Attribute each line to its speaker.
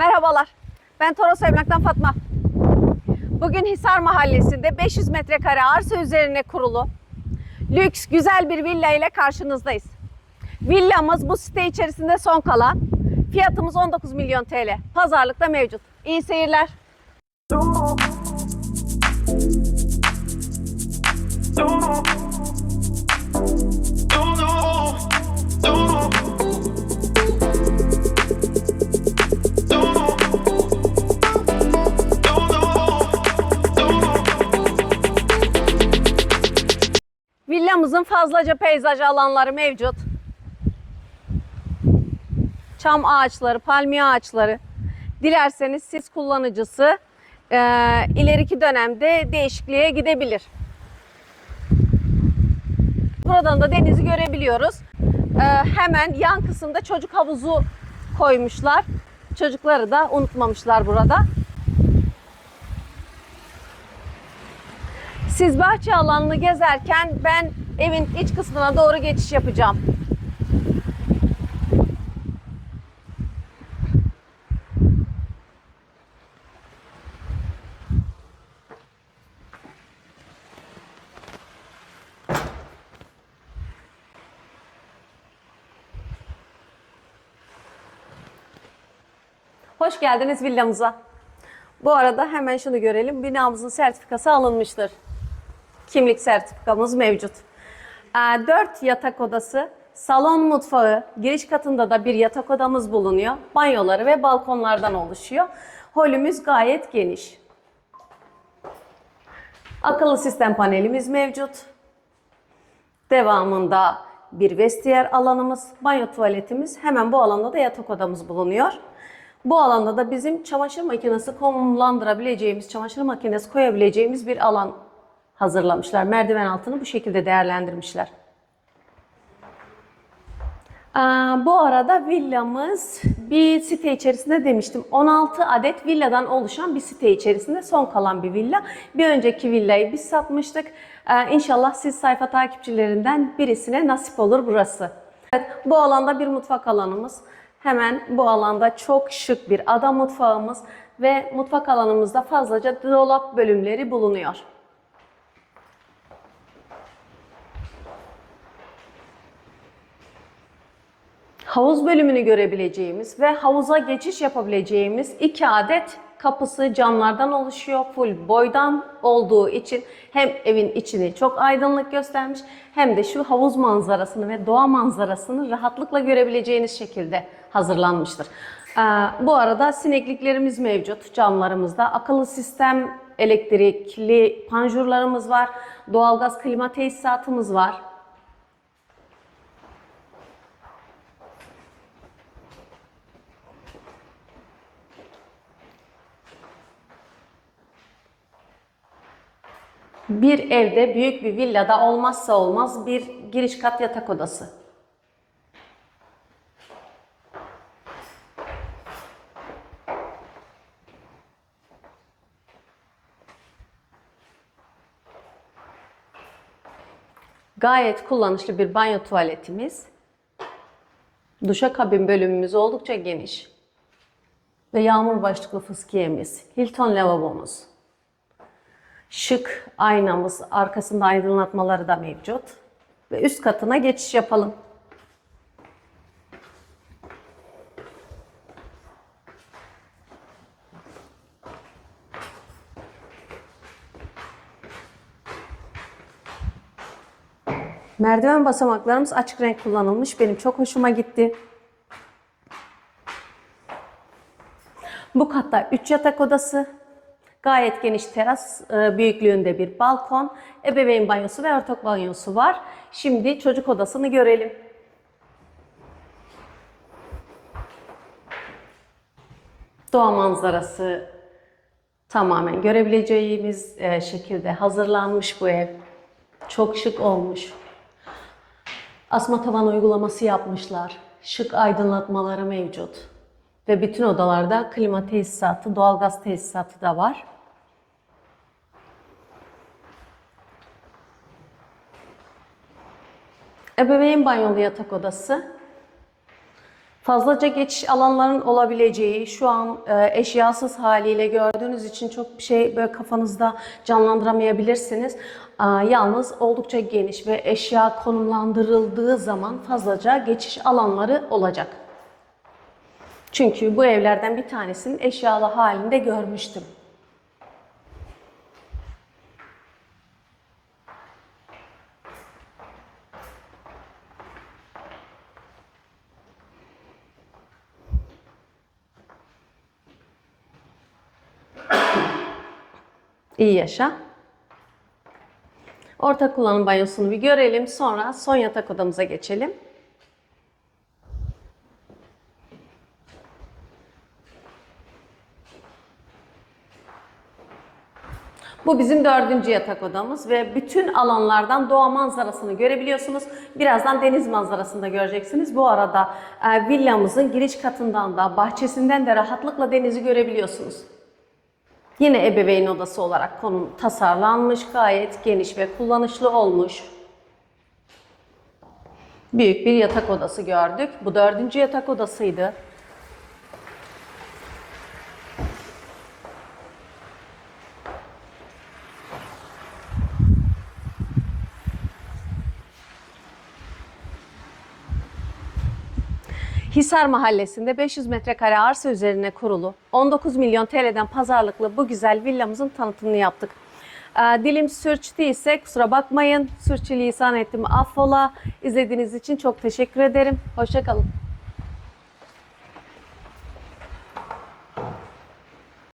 Speaker 1: Merhabalar. Ben Toros Emlak'tan Fatma. Bugün Hisar Mahallesi'nde 500 metrekare arsa üzerine kurulu lüks güzel bir villa ile karşınızdayız. Villamız bu site içerisinde son kalan. Fiyatımız 19 milyon TL. Pazarlıkta mevcut. İyi seyirler. Villamızın fazlaca peyzaj alanları mevcut. Çam ağaçları, palmiye ağaçları. Dilerseniz siz kullanıcısı e, ileriki dönemde değişikliğe gidebilir. Buradan da denizi görebiliyoruz. E, hemen yan kısımda çocuk havuzu koymuşlar. Çocukları da unutmamışlar burada. Siz bahçe alanını gezerken ben evin iç kısmına doğru geçiş yapacağım. Hoş geldiniz villamıza. Bu arada hemen şunu görelim. Binamızın sertifikası alınmıştır kimlik sertifikamız mevcut. 4 yatak odası, salon mutfağı, giriş katında da bir yatak odamız bulunuyor. Banyoları ve balkonlardan oluşuyor. Holümüz gayet geniş. Akıllı sistem panelimiz mevcut. Devamında bir vestiyer alanımız, banyo tuvaletimiz, hemen bu alanda da yatak odamız bulunuyor. Bu alanda da bizim çamaşır makinesi konumlandırabileceğimiz, çamaşır makinesi koyabileceğimiz bir alan hazırlamışlar. Merdiven altını bu şekilde değerlendirmişler. Bu arada villamız bir site içerisinde demiştim. 16 adet villadan oluşan bir site içerisinde son kalan bir villa. Bir önceki villayı biz satmıştık. İnşallah siz sayfa takipçilerinden birisine nasip olur burası. Evet, bu alanda bir mutfak alanımız. Hemen bu alanda çok şık bir ada mutfağımız ve mutfak alanımızda fazlaca dolap bölümleri bulunuyor. Havuz bölümünü görebileceğimiz ve havuza geçiş yapabileceğimiz iki adet kapısı camlardan oluşuyor. Full boydan olduğu için hem evin içini çok aydınlık göstermiş hem de şu havuz manzarasını ve doğa manzarasını rahatlıkla görebileceğiniz şekilde hazırlanmıştır. Ee, bu arada sinekliklerimiz mevcut camlarımızda. Akıllı sistem elektrikli panjurlarımız var. Doğalgaz klima tesisatımız var. Bir evde büyük bir villada olmazsa olmaz bir giriş kat yatak odası. Gayet kullanışlı bir banyo tuvaletimiz. Duşakabin bölümümüz oldukça geniş. Ve yağmur başlıklı fıskiyemiz, Hilton lavabomuz. Şık aynamız, arkasında aydınlatmaları da mevcut. Ve üst katına geçiş yapalım. Merdiven basamaklarımız açık renk kullanılmış. Benim çok hoşuma gitti. Bu katta 3 yatak odası, gayet geniş teras e, büyüklüğünde bir balkon, ebeveyn banyosu ve ortak banyosu var. Şimdi çocuk odasını görelim. Doğa manzarası tamamen görebileceğimiz e, şekilde hazırlanmış bu ev. Çok şık olmuş. Asma tavan uygulaması yapmışlar. Şık aydınlatmaları mevcut. Ve bütün odalarda klima tesisatı, doğalgaz tesisatı da var. Ebeveyn banyolu yatak odası. Fazlaca geçiş alanların olabileceği, şu an e, eşyasız haliyle gördüğünüz için çok bir şey böyle kafanızda canlandıramayabilirsiniz. Yalnız oldukça geniş ve eşya konumlandırıldığı zaman fazlaca geçiş alanları olacak. Çünkü bu evlerden bir tanesinin eşyalı halinde görmüştüm. İyi yaşa. Ortak kullanım banyosunu bir görelim. Sonra son yatak odamıza geçelim. Bu bizim dördüncü yatak odamız ve bütün alanlardan doğa manzarasını görebiliyorsunuz. Birazdan deniz manzarasını da göreceksiniz. Bu arada e, villamızın giriş katından da bahçesinden de rahatlıkla denizi görebiliyorsunuz. Yine ebeveyn odası olarak konum tasarlanmış, gayet geniş ve kullanışlı olmuş. Büyük bir yatak odası gördük. Bu dördüncü yatak odasıydı. Hisar Mahallesi'nde 500 metrekare arsa üzerine kurulu 19 milyon TL'den pazarlıklı bu güzel villamızın tanıtımını yaptık. Ee, Dilim sürçtüyse kusura bakmayın. Sürçülisan ettim affola. İzlediğiniz için çok teşekkür ederim. Hoşçakalın.